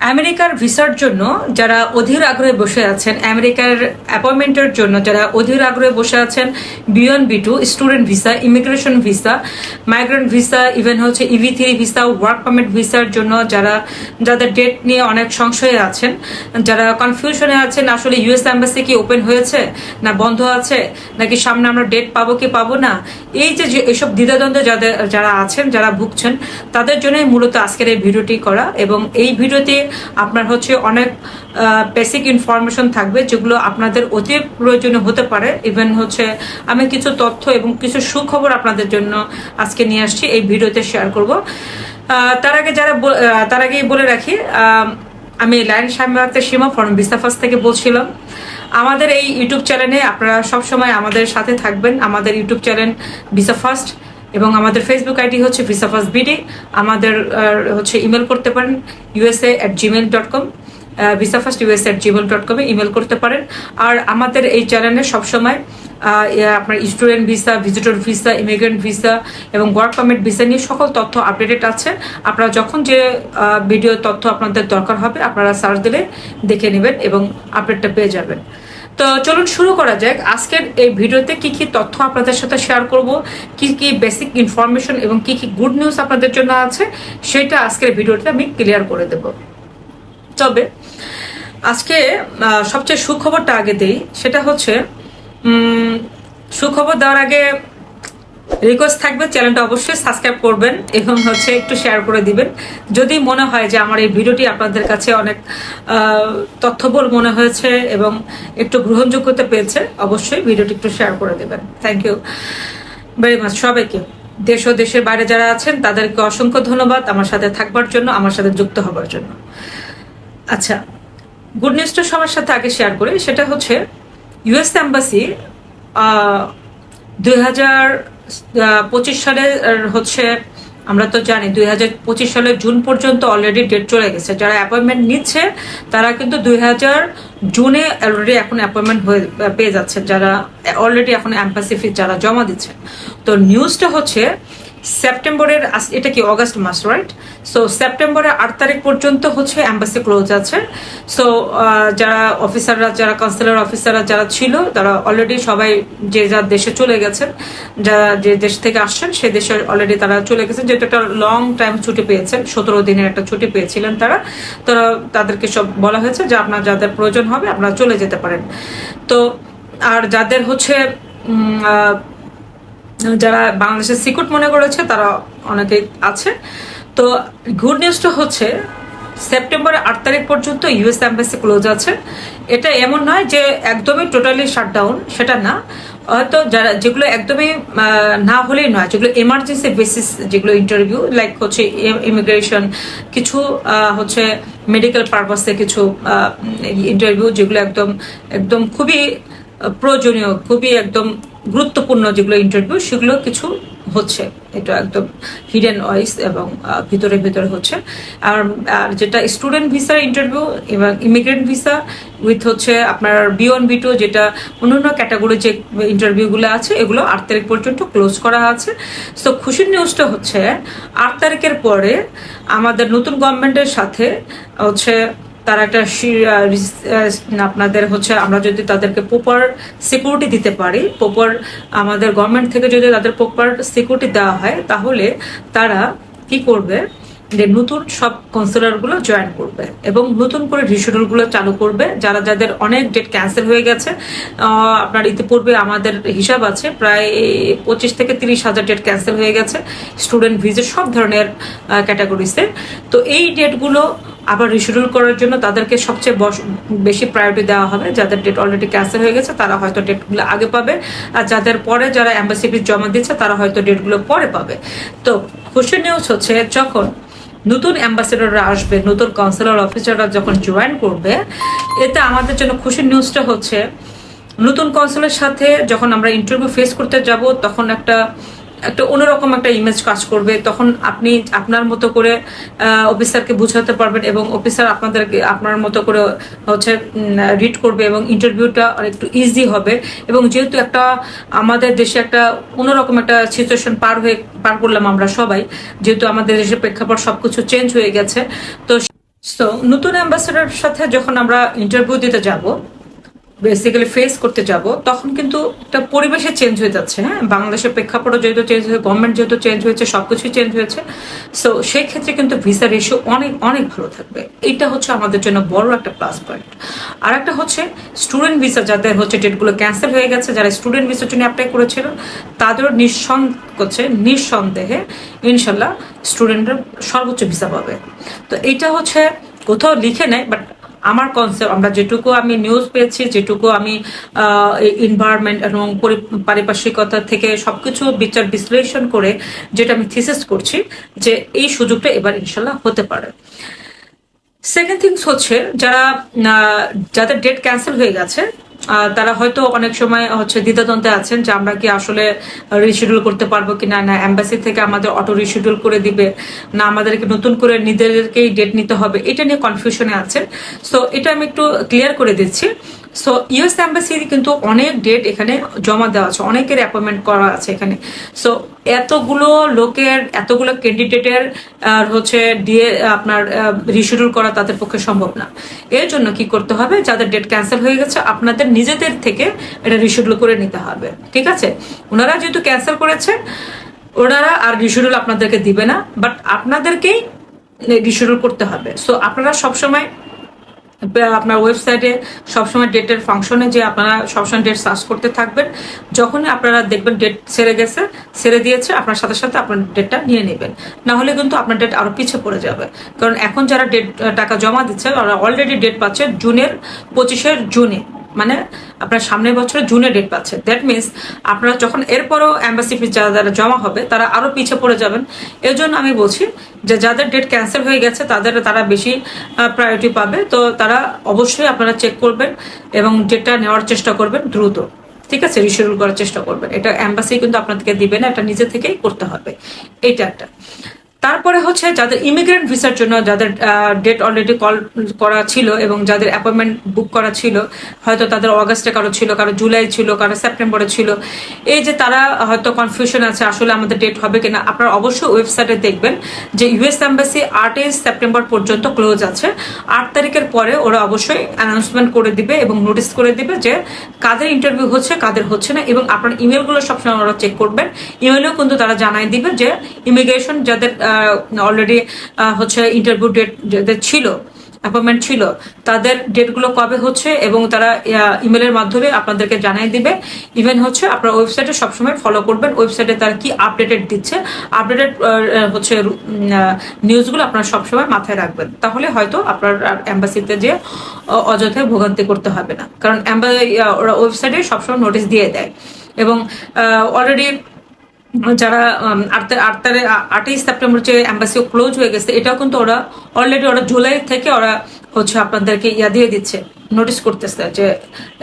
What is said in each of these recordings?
আমেরিকার ভিসার জন্য যারা অধীর আগ্রহে বসে আছেন, আমেরিকার অ্যাপয়েন্টমেন্টের জন্য যারা অধীর আগ্রহে বসে আছেন, B one B two, student visa, immigration visa, migrant visa, even হচ্ছে EV three visa, work permit ভিসার জন্য যারা, যাদের ডেট নিয়ে অনেক সংশয়ে আছেন, যারা কনফিউশনে আছেন, আসলে ইউএস অ্যাম্বাসি কি ওপেন হয়েছে, না বন্ধ আছে, নাকি সামনে আমরা ডেট পাবো কি পাবো না, এই যে যে এসব দ্বিধাদ্বন্দ্বে যাদের, যারা আছেন, যারা ভুগছেন, তাদের জন্যই মূলত আজকের এই ভিডিওটি করা এবং এই ভিডিওতে আপনার হচ্ছে অনেক বেসিক ইনফরমেশন থাকবে যেগুলো আপনাদের অতি প্রয়োজনীয় হতে পারে। ইভেন হচ্ছে আমি কিছু তথ্য এবং কিছু সুখবর আপনাদের জন্য আজকে নিয়ে আসছি, এই ভিডিওতে শেয়ার করব। তার আগে যারা তার আগেই বলে রাখি আমি লাইন স্বামী সীমা ফর্ম বিস্তাফাস থেকে বলছিলাম। আমাদের এই ইউটিউব চ্যানেলে আপনারা সবসময় আমাদের সাথে থাকবেন। আমাদের ইউটিউব চ্যানেল বিসা ফার্স্ট এবং আমাদের ফেসবুক আইডি হচ্ছে ভিসা ফার্স্ট বিডি আমাদের হচ্ছে ইমেল করতে পারেন USA at Gmail dot com visa first US at Gmail dot কমে ইমেল করতে পারেন। আর আমাদের এই চ্যানেলে সবসময় আপনার student visa visitor visa immigrant visa এবং ওয়ার্ক পারমিট ভিসা নিয়ে সকল তথ্য আপডেটেড আছে। আপনারা যখন যে ভিডিও তথ্য আপনাদের দরকার হবে, আপনারা সার্চ দিলে দেখে নেবেন এবং আপডেটটা পেয়ে যাবেন। তো চলুন শুরু করা যাক। আজকের এই ভিডিওতে কি কি তথ্য আপনাদের সাথে শেয়ার করব, কি কি বেসিক ইনফরমেশন এবং কি কি গুড নিউজ আপনাদের জন্য আছে, সেটা আজকের ভিডিওতে আমি ক্লিয়ার করে দেব। তবে আজকে সবচেয়ে সুখবরটা আগে দেই, সেটা হচ্ছে সুখবর দেওয়ার আগে রিকোয়েস্ট থাকবে চ্যানেলটা অবশ্যই সাবস্ক্রাইব করবেন এবং হচ্ছে একটু শেয়ার করে দিবেন। যদি মনে হয় যে আমার এই ভিডিওটি আপনাদের কাছে অনেক তথ্যবল মনে হয়েছে এবং একটু গ্রহণযোগ্যতা পেয়েছে, অবশ্যই ভিডিওটি একটু শেয়ার করে দেবেন। থ্যাংক ইউ ভেরি মাচ সবাইকে। দেশ ও দেশের বাইরে যারা আছেন, তাদেরকে অসংখ্য ধন্যবাদ আমার সাথে থাকবার জন্য, আমার সাথে যুক্ত হবার জন্য। আচ্ছা গুড নিউজটা সবার সাথে আগে শেয়ার করি, সেটা হচ্ছে ইউএস অ্যাম্বাসি দুই হাজার পঁচিশ সালে হচ্ছে, আমরা তো জানি, দুই হাজার পঁচিশ সালের জুন পর্যন্ত অলরেডি ডেট চলে গেছে। যারা অ্যাপয়েন্টমেন্ট নিচ্ছে, তারা কিন্তু দুই হাজার জুনে অলরেডি এখন অ্যাপয়েন্টমেন্ট হয়ে, পেয়ে যাচ্ছে। যারা অলরেডি এখন অ্যাম্বাসি ফি যারা জমা দিচ্ছে। তো নিউজটা হচ্ছে সেপ্টেম্বরের এটা কি অগাস্ট মাস রাইট সো সেপ্টেম্বরের আট তারিখ পর্যন্ত হচ্ছে অ্যাম্বাসি ক্লোজ আছে। সো যারা অফিসাররা যারা কাউন্সিলর অফিসাররা যারা ছিল, তারা অলরেডি সবাই যে যার দেশে চলে গেছেন, যারা যে দেশ থেকে আসছেন, সে দেশে অলরেডি তারা চলে গেছেন, যেহেতু একটা লং টাইম ছুটি পেয়েছেন, সতেরো দিনের একটা ছুটি পেয়েছিলেন তারা। তারা, তাদেরকে সব বলা হয়েছে যে আপনার যাদের প্রয়োজন হবে, আপনারা চলে যেতে পারেন। তো, আর যাদের হচ্ছে যারা বাংলাদেশের সিকুট মনে করেছে, তারা অনেকেই আছে। তো গুড নিউজটা হচ্ছে, সেপ্টেম্বরের আট তারিখ পর্যন্ত ইউএস অ্যাম্বাসি ক্লোজ আছে। এটা এমন নয় যে একদমই টোটালি শাটডাউন সেটা না। হয়তো যারা, যেগুলো একদমই না হলেই নয়, যেগুলো এমার্জেন্সি বেসিস যেগুলো ইন্টারভিউ লাইক হচ্ছে ইমিগ্রেশন কিছু হচ্ছে মেডিকেল পারপাসে কিছু ইন্টারভিউ যেগুলো একদম একদম খুবই প্রয়োজনীয়, খুবই একদম গুরুত্বপূর্ণ যেগুলো ইন্টারভিউ সেগুলো কিছু হচ্ছে। এটা একদম হিডেন ওয়াইস এবং ভিতরে ভিতরে হচ্ছে। আর আর যেটা স্টুডেন্ট ভিসার ইন্টারভিউ এবং ইমিগ্রেন্ট ভিসা উইথ হচ্ছে আপনার বি ওয়ান বি টু যেটা অন্যান্য ক্যাটাগরি যে ইন্টারভিউগুলো আছে, এগুলো আট তারিখ পর্যন্ত ক্লোজ করা আছে। সো খুশির নিউজটা হচ্ছে, আট তারিখের পরে আমাদের নতুন গভর্নমেন্টের সাথে হচ্ছে তারা একটা আপনাদের হচ্ছে আমরা যদি তাদেরকে প্রপার সিকিউরিটি দিতে পারি প্রপার আমাদের গভর্নমেন্ট থেকে যদি তাদের প্রপার সিকিউরিটি দেওয়া হয়, তাহলে তারা কি করবে? যে নতুন সবগুলো জয়েন করবে এবং নতুন করে গুলো চালু করবে, যারা যাদের অনেক ডেট ক্যান্সেল হয়ে গেছে আপনার ইতিপূর্বে আমাদের হিসাব আছে প্রায় পঁচিশ থেকে তিরিশ হাজার ডেট ক্যান্সেল হয়ে গেছে স্টুডেন্ট ভিজে সব ধরনের ক্যাটাগরিসে তো এই ডেটগুলো আবার রিশিডিউল করার জন্য তাদেরকে সবচেয়ে বেশি প্রায়োরিটি দেওয়া হবে। যাদের ডেট অলরেডি ক্যান্সেল হয়ে গেছে, তারা হয়তো ডেটগুলো আগে পাবে। আর যাদের পরে যারা অ্যাম্বাসি জমা দিচ্ছে, তারা হয়তো ডেটগুলো পরে পাবে। তো খুশি নিউজ হচ্ছে, যখন নতুন অ্যাম্বাসেডররা আসবে, নতুন কাউন্সিলর অফিসাররা যখন জয়েন করবে, এতে আমাদের জন্য খুশির নিউজটা হচ্ছে, নতুন কাউন্সিলের সাথে যখন আমরা ইন্টারভিউ ফেস করতে যাব, তখন একটা একটা অন্যরকম একটা ইমেজ কাজ করবে। তখন আপনি আপনার মতো করে অফিসারকে বুঝাতে পারবেন এবং অফিসার আপনাদেরকে, আপনার মতো করে হচ্ছে রিড করবে এবং ইন্টারভিউটা একটু ইজি হবে। এবং যেহেতু একটা আমাদের দেশে একটা অন্যরকম একটা সিচুয়েশন পার হয়ে, পার করলাম আমরা সবাই, যেহেতু আমাদের দেশের প্রেক্ষাপট সবকিছু চেঞ্জ হয়ে গেছে। তো নতুন অ্যাম্বাসেডার সাথে যখন আমরা ইন্টারভিউ দিতে যাব বেসিক্যালি ফেস করতে যাব, তখন কিন্তু একটা পরিবেশে চেঞ্জ হয়ে যাচ্ছে হ্যাঁ? বাংলাদেশের প্রেক্ষাপটও যেহেতু চেঞ্জ হয়েছে গভর্নমেন্ট যেহেতু চেঞ্জ হয়েছে, সবকিছুই চেঞ্জ হয়েছে। সো সেই ক্ষেত্রে কিন্তু ভিসা রেশিও অনেক অনেক ভালো থাকবে। এটা হচ্ছে আমাদের জন্য বড় একটা প্লাস পয়েন্ট আর একটা হচ্ছে স্টুডেন্ট ভিসা যাদের হচ্ছে ডেটগুলো ক্যান্সেল হয়ে গেছে, যারা স্টুডেন্ট ভিসার জন্য অ্যাপ্লাই করেছিল, তাদেরও নিঃসন করছে নিঃসন্দেহে ইনশাল্লাহ স্টুডেন্টরা সর্বোচ্চ ভিসা পাবে। তো এইটা হচ্ছে কোথাও লিখে নেয় বাট আমার কনসেপ্ট আমরা যেটুকু আমি নিউজ পেয়েছি, যেটুকু আমি এনভায়রনমেন্ট এবং পারিপার্শ্বিকতা থেকে সবকিছু বিচার বিশ্লেষণ করে যেটা আমি থিসিস করছি যে এই সুযোগটা এবার ইনশাল্লাহ হতে পারে। সেকেন্ড থিংস হচ্ছে, যারা যাদের ডেট ক্যান্সেল হয়ে গেছে তারা হয়তো অনেক সময় হচ্ছে দ্বিধাদ্বন্দ্বে আছেন যে আমরা কি আসলে রিশিডিউল করতে পারব কি না না অ্যাম্বাসি থেকে আমাদের অটো রিশিডিউল করে দিবে, না আমাদেরকে নতুন করে নিজেদেরকেই ডেট নিতে হবে, এটা নিয়ে কনফিউশনে আছেন। সো এটা আমি একটু ক্লিয়ার করে দিচ্ছি। সো ইউএস অ্যাম্বাসির কিন্তু অনেক ডেট এখানে জমা দেওয়া আছে, অনেকের অ্যাপয়েন্টমেন্ট করা আছে এখানে। সো এতগুলো লোকের, এতগুলো ক্যান্ডিডেটের হচ্ছে দিয়ে আপনার রিশিডিউল করা তাদের পক্ষে সম্ভব না। এর জন্য কি করতে হবে? যাদের ডেট ক্যান্সেল হয়ে গেছে, আপনাদের নিজেদের থেকে এটা রিশিডিউল করে নিতে হবে। ঠিক আছে? ওনারা যেহেতু ক্যান্সেল করেছে, ওনারা আর রিশিডিউল আপনাদেরকে দিবে না বাট আপনাদেরকেই রিশিডিউল করতে হবে। সো আপনারা সবসময় আপনার ওয়েবসাইটে সবসময় ডেটের ফাংশনে যে আপনারা সবসময় ডেট সার্চ করতে থাকবেন। যখনই আপনারা দেখবেন ডেট সেরে গেছে সেরে দিয়েছে, আপনার সাথে সাথে আপনার ডেটটা নিয়ে নেবেন। না হলে কিন্তু আপনার ডেট আরও পিছিয়ে পড়ে যাবে। কারণ এখন যারা ডেট টাকা জমা দিচ্ছে, ওরা অলরেডি ডেট পাচ্ছে জুনের, পঁচিশের জুনে। মানে আপনার সামনের বছরে জুনে ডেট পাচ্ছে। দ্যাট মিনস আপনারা যখন এরপরও অ্যাম্বাসি ফিস যারা জমা হবে, তারা আরও পিছিয়ে পড়ে যাবেন। এর জন্য আমি বলছি যে যাদের ডেট ক্যান্সেল হয়ে গেছে, তাদের তারা বেশি প্রায়োরিটি পাবে। তো তারা অবশ্যই আপনারা চেক করবেন এবং ডেটটা নেওয়ার চেষ্টা করবেন দ্রুত। ঠিক আছে? রিশিডিউল করার চেষ্টা করবেন। এটা অ্যাম্বাসি কিন্তু আপনাদেরকে দিবে না, এটা নিজে থেকেই করতে হবে। এইটা একটা। তারপরে হচ্ছে যাদের ইমিগ্রেন্ট ভিসার জন্য যাদের ডেট অলরেডি কল করা ছিল এবং যাদের অ্যাপয়েন্টমেন্ট বুক করা ছিল, হয়তো তাদের অগাস্টে কারও ছিল, কারও জুলাই ছিল, কারও সেপ্টেম্বরে ছিল, এই যে তারা হয়তো কনফিউশন আছে, আসলে আমাদের ডেট হবে কিনা, আপনারা অবশ্যই ওয়েবসাইটে দেখবেন যে ইউএস এম্বাসি আটই সেপ্টেম্বর পর্যন্ত ক্লোজ আছে, আট তারিখের পরে ওরা অবশ্যই অ্যানাউন্সমেন্ট করে দিবে এবং নোটিস করে দিবে যে কাদের ইন্টারভিউ হচ্ছে, কাদের হচ্ছে না, এবং আপনার ইমেলগুলো সবসময় ওরা চেক করবেন ইমেলেও কিন্তু তারা জানাই দিবে যে ইমিগ্রেশন যাদের অলরেডি হচ্ছে ইন্টারভিউ ডেট যাদের ছিল অ্যাপয়েন্টমেন্ট ছিল, তাদের ডেটগুলো কবে হচ্ছে এবং তারা ইমেলের মাধ্যমে আপনাদেরকে জানিয়ে দিবে। ইভেন হচ্ছে আপনার ওয়েবসাইটে সবসময় ফলো করবেন ওয়েবসাইটে তারা কি আপডেটেড দিচ্ছে আপডেটেড হচ্ছে নিউজগুলো আপনারা সবসময় মাথায় রাখবেন। তাহলে হয়তো আপনার অ্যাম্বাসিতে যে অযথায় ভোগান্তি করতে হবে না। কারণ ওয়েবসাইটে সবসময় নোটিশ দিয়ে দেয়। এবং অলরেডি যারা আট আটই সেপ্টেম্বর যে অ্যাম্বাসি ক্লোজ হয়ে গেছে, এটাও কিন্তু ওরা অলরেডি ওরা জুলাই থেকে ওরা হচ্ছে আপনাদেরকে ইয়া দিয়ে দিচ্ছে নোটিস করতেছে যে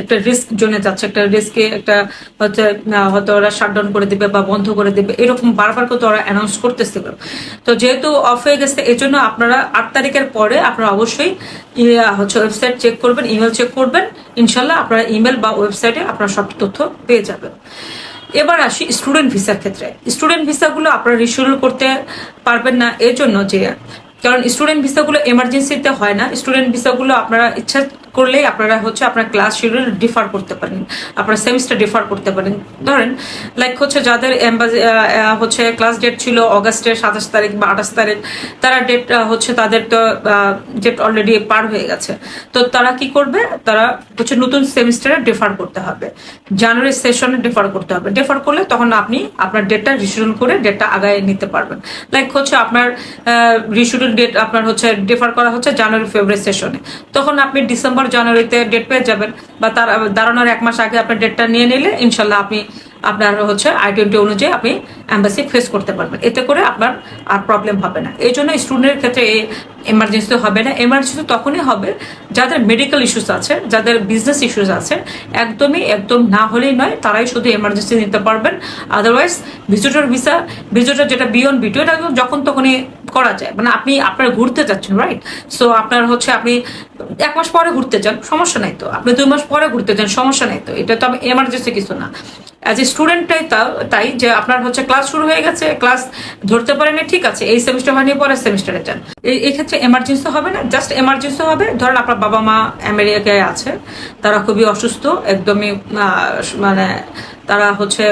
একটা রিস্ক জোনে যাচ্ছে, একটা রিস্কে একটা হচ্ছে হয়তো ওরা শাটডাউন করে দিবে বা বন্ধ করে দিবে, এরকম বারবার কিন্তু ওরা অ্যানাউন্স করতেছিল তো যেহেতু অফ হয়ে গেছে এই জন্য আপনারা আট তারিখের পরে আপনারা অবশ্যই হচ্ছে ওয়েবসাইট চেক করবেন ইমেল চেক করবেন, ইনশাল্লাহ আপনারা ইমেল বা ওয়েবসাইটে আপনারা সব তথ্য পেয়ে যাবেন। এবার আসি স্টুডেন্ট ভিসার ক্ষেত্রে। স্টুডেন্ট ভিসাগুলো আপনারা রিশিডিউল করতে পারবেন না এর জন্য যে, কারণ স্টুডেন্ট ভিসাগুলো এমার্জেন্সিতে হয় না। স্টুডেন্ট ভিসাগুলো আপনারা ইচ্ছা করলে আপনারা হচ্ছে আপনার ক্লাস শিডিউল ডিফার করতে পারেন, আপনার সেমিস্টার ডিফার করতে পারেন। ধরেন লাইক হচ্ছে যাদের হচ্ছে ক্লাস ডেট ছিল অগাস্টের সাতাশ তারিখ বা আঠাশ তারিখ, তারা ডেট হচ্ছে তাদের তো ডেট অলরেডি পার হয়ে গেছে। তো তারা কি করবে? তারা হচ্ছে নতুন সেমিস্টারে ডিফার করতে হবে। জানুয়ারি সেশনে ডিফার করতে হবে। ডিফার করলে তখন আপনি আপনার ডেটটা রিশিডিউল করে ডেটটা আগায় নিতে পারবেন। লাইক হচ্ছে আপনার রিশিডিউল ডেট আপনার হচ্ছে ডিফার করা হচ্ছে জানুয়ারি ফেব্রুয়ারি সেশনে তখন আপনি ডিসেম্বর জানুয়ারিতে ডেট পেয়ে যাবেন বা তার দাঁড়ানোর এক মাস আগে আপনার ডেটটা নিয়ে নিলে ইনশাল্লাহ আপনি আপনার হচ্ছে আই টোয়েন্টি অনুযায়ী আপনি অ্যাম্বাসি ফেস করতে পারবেন। এতে করে আপনার আর প্রবলেম হবে না। এই জন্য স্টুডেন্টের ক্ষেত্রে এই এমার্জেন্সি হবে না। এমার্জেন্সি তখনই হবে যাদের মেডিকেল ইস্যুস আছে, যাদের বিজনেস ইস্যুস আছে, একদমই একদম না হলেই নয়, তারাই শুধু এমার্জেন্সি নিতে পারবেন। আদারওয়াইজ ভিজিটর ভিসা ভিজিটর যেটা বিয়ন বিটু এটা যখন তখনই করা যায়। মানে আপনি আপনার ঘুরতে যাচ্ছেন রাইট সো আপনার হচ্ছে আপনি এক মাস পরে ঘুরতে যান, সমস্যা নাই তো। আপনি দুই মাস পরে ঘুরতে যান, সমস্যা নাই তো। এটা তো এমার্জেন্সি কিছু না। অ্যাজ এ স্টুডেন্টটাই তাই যে আপনার হচ্ছে ক্লাস শুরু হয়ে গেছে ক্লাস ধরতে পারেনি, ঠিক আছে, এই সেমিস্টার হয়নি, পরের সেমিস্টারে যান। এই ক্ষেত্রে এমার্জেন্সি হবে না জাস্ট এমার্জেন্সি হবে। ধরেন আপনার বাবা মা আমেরিকায় আছে, তারা খুবই অসুস্থ, একদমই মানে তারা হচ্ছে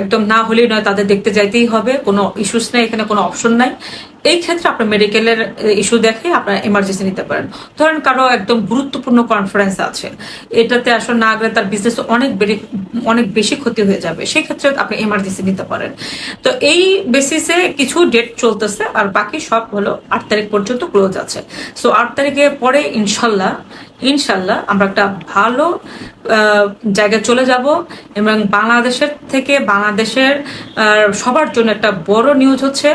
একদম না হলেই নয়, তাদের দেখতে যাইতেই হবে। কোনো ইস্যুস নেই, এখানে কোনো অপশন নাই। এই ক্ষেত্রে আপনার মেডিকেলের ইস্যু দেখে আপনার এমার্জেন্সি নিতে পারেন। ধরেন কারও একদম গুরুত্বপূর্ণ কনফারেন্স আছে। এটাতে আসলে না গেলে তার বিজনেস অনেক অনেক বেশি ক্ষতি হয়ে যাবে। সেই ক্ষেত্রে আপনি এমার্জেন্সি নিতে পারেন। তো এই বেসিসে কিছু ডেট চলতেছে আর বাকি সব হলো আট তারিখ পর্যন্ত ক্লোজ আছে। সো আট তারিখের পরে ইনশাল্লাহ ইনশাল্লাহ আমরা একটা ভালো জায়গায় চলে যাব এবং বাংলাদেশের থেকে বাংলাদেশের সবার জন্য একটা বড় নিউজ হচ্ছে,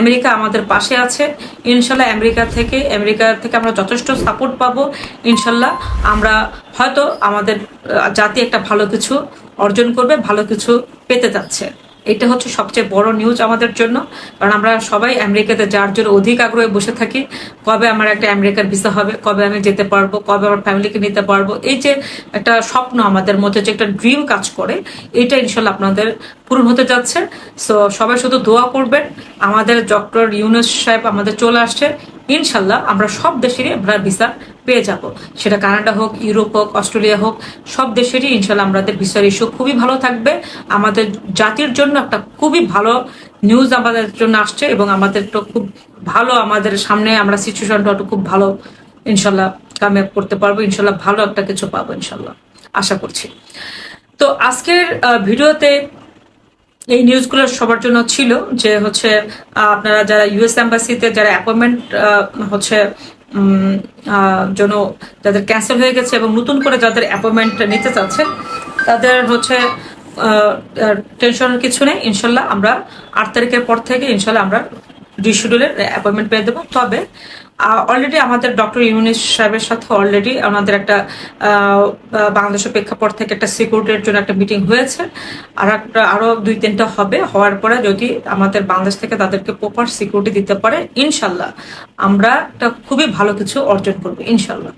আমেরিকা আমাদের পাশে আছে। ইনশাল্লাহ আমেরিকা থেকে আমেরিকা থেকে আমরা যথেষ্ট সাপোর্ট পাবো। ইনশাল্লাহ আমরা হয়তো আমাদের জাতি একটা ভালো কিছু অর্জন করবে, ভালো কিছু পেতে যাচ্ছে। এটা হচ্ছে সবচেয়ে বড় নিউজ আমাদের জন্য। কারণ আমরা সবাই আমেরিকাতে যার জন্য অধিক আগ্রহে বসে থাকি, কবে আমার একটা আমেরিকার ভিসা হবে, কবে আমি যেতে পারব, কবে আমার ফ্যামিলিকে নিতে পারব। এই যে একটা স্বপ্ন আমাদের মধ্যে, যে একটা ড্রিম কাজ করে, এটা ইনশাল্লাহ আপনাদের পূরণ হতে যাচ্ছে। সো সবাই শুধু দোয়া করবেন। আমাদের ডক্টর ইউনুস সাহেব আমাদের চলে আসছে। ইনশাল্লাহ আমরা সব দেশেরই আমরা ভিসা পেয়ে যাব। সেটা কানাডা হোক, ইউরোপ হোক, অস্ট্রেলিয়া হোক, সব দেশেরই ইনশাল্লাহ আমাদের ভিসার ইস্যু খুবই ভালো থাকবে। আমাদের জাতির জন্য একটা খুবই ভালো নিউজ আমাদের জন্য আসছে এবং আমাদের তো খুব ভালো আমাদের সামনে আমরা সিচুয়েশনটা খুব ভালো ইনশাল্লাহ কামিয়াব করতে পারব। ইনশাল্লাহ ভালো একটা কিছু পাবো ইনশাল্লাহ। আশা করছি। তো আজকের ভিডিওতে এই নিউজগুলো সবার জন্য ছিল যে হচ্ছে আপনারা যারা ইউএস এম্বাসিতে যারা অ্যাপয়েন্টমেন্ট হচ্ছে জন্য যাদের ক্যান্সেল হয়ে গেছে এবং নতুন করে যাদের অ্যাপয়েন্টমেন্ট নিতে চাচ্ছে তাদের হচ্ছে টেনশনের কিছু নেই। ইনশাল্লাহ আমরা আট তারিখের পর থেকে ইনশাল্লাহ আমরা রিশিডিউলের অ্যাপয়েন্টমেন্ট পেয়ে দেবো। তবে অলরেডি আমাদের ডক্টর ইউনিস সাহেবের সাথে অলরেডি আমাদের একটা বাংলাদেশের প্রেক্ষাপট থেকে একটা সিকিউরিটির জন্য একটা মিটিং হয়েছে। আর একটা আরও দুই তিনটা হবে। হওয়ার পরে যদি আমাদের বাংলাদেশ থেকে তাদেরকে প্রপার সিকিউরিটি দিতে পারে ইনশাল্লাহ আমরা একটা খুবই ভালো কিছু অর্জন করব ইনশাল্লাহ।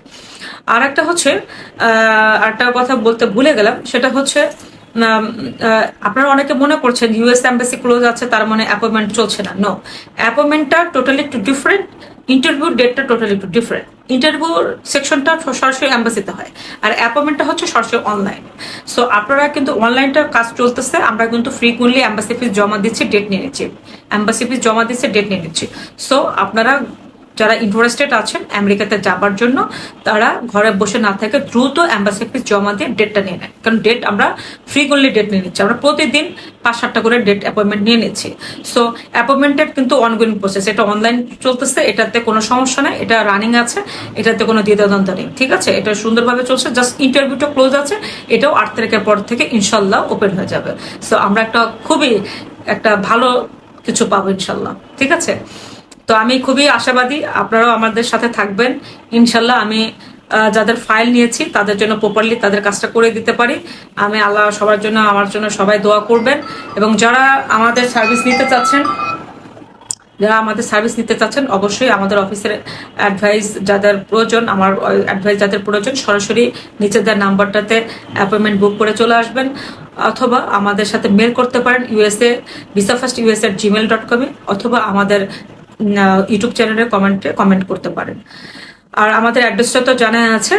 আর একটা হচ্ছে আহ, আরেকটা কথা বলতে ভুলে গেলাম। সেটা হচ্ছে আপনারা অনেকে মনে করছেন ইউএস এম্বাসি ক্লোজ আছে, তার মানে অ্যাপয়েন্টমেন্ট চলছে না। নো অ্যাপয়েন্টমেন্টটা টোটালি একটু ডিফারেন্ট ইন্টারভিউ ডেটটা টোটালি একটু ডিফারেন্ট ইন্টারভিউ সেকশনটা সরাসরি অ্যাম্বাসিতে হয়, আর অ্যাপয়েন্টমেন্টটা হচ্ছে সরাসরি অনলাইন সো আপনারা কিন্তু অনলাইনটা কাজ চলতেছে, আমরা কিন্তু ফ্রি ফ্রিকুয়েন্টলি অ্যাম্বাসি ফিস জমা দিচ্ছি ডেট নিয়ে নিচ্ছি। অ্যাম্বাসি ফিস জমা দিচ্ছে ডেট নিয়ে নিচ্ছি। সো আপনারা যারা ইন্টারেস্টেড আছেন আমেরিকাতে যাবার জন্য, তারা ঘরে বসে না থেকে দ্রুত অ্যাম্বাসি ফিস জমা দিয়ে ডেটটা নিয়ে নেন। কারণ ডেট আমরা ফ্রিকুয়েন্টলি ডেট নিয়ে নিচ্ছি। আমরা প্রতিদিন পাঁচ সাতটা করে ডেট অ্যাপয়েন্টমেন্ট নিয়ে নিচ্ছি। সো অ্যাপয়েন্টমেন্টের কিন্তু অনগোয়িং প্রসেস এটা অনলাইন চলতেছে, এটাতে কোনো সমস্যা নেই। এটা রানিং আছে, এটাতে কোনো দ্বিধাদ্বন্দ্ব নেই। ঠিক আছে? এটা সুন্দরভাবে চলছে। জাস্ট ইন্টারভিউটা ক্লোজ আছে। এটাও আট তারিখের পর থেকে ইনশাল্লাহ ওপেন হয়ে যাবে। সো আমরা একটা খুবই একটা ভালো কিছু পাবো ইনশাল্লাহ ঠিক আছে? তো আমি খুবই আশাবাদী আপনারাও আমাদের সাথে থাকবেন। ইনশাল্লাহ আমি যাদের ফাইল নিয়েছি, তাদের জন্য প্রপারলি তাদের কাজটা করে দিতে পারি। আমি আল্লাহ সবার জন্য, আমার জন্য সবাই দোয়া করবেন। এবং যারা আমাদের সার্ভিস নিতে চাচ্ছেন, যারা আমাদের সার্ভিস নিতে চাচ্ছেন, অবশ্যই আমাদের অফিসের অ্যাডভাইস যাদের প্রয়োজন, আমার অ্যাডভাইস যাদের প্রয়োজন, সরাসরি নিচেদের নাম্বারটাতে অ্যাপয়েন্টমেন্ট বুক করে চলে আসবেন। অথবা আমাদের সাথে মেল করতে পারেন USA visa first USA Gmail dot কমে অথবা আমাদের ইউটিউব চ্যানেলের কমেন্টে কমেন্ট করতে পারেন। আর আমাদের অ্যাড্রেসটা তো জানা আছে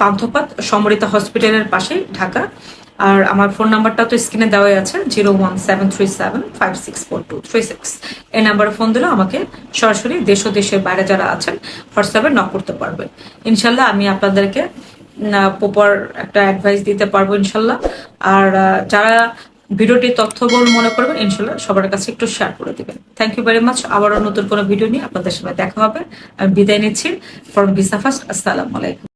পান্থপাত সমরিতা হসপিটালের পাশেই, ঢাকা। আর আমার ফোন নাম্বারটা তো স্ক্রিনে দেওয়াই আছে zero one seven three seven five six four two three six এই নাম্বারে ফোন দিলে আমাকে সরাসরি দেশ ও দেশের বাইরে যারা আছেন হোয়াটসঅ্যাপে নক করতে পারবেন। ইনশাল্লাহ আমি আপনাদেরকে প্রপার একটা অ্যাডভাইস দিতে পারব ইনশাল্লাহ। আর যারা ভিডিওটি তথ্যবহুল মনে করবেন ইনশাল্লাহ সবার কাছে একটু শেয়ার করে দেবেন। থ্যাংক ইউ ভেরি মাচ আবারও নতুন কোনো ভিডিও নিয়ে আপনাদের সঙ্গে দেখা হবে। আমি বিদায় নিচ্ছি। ফ্রম বিসা ফার্স্ট আসসালামু আলাইকুম।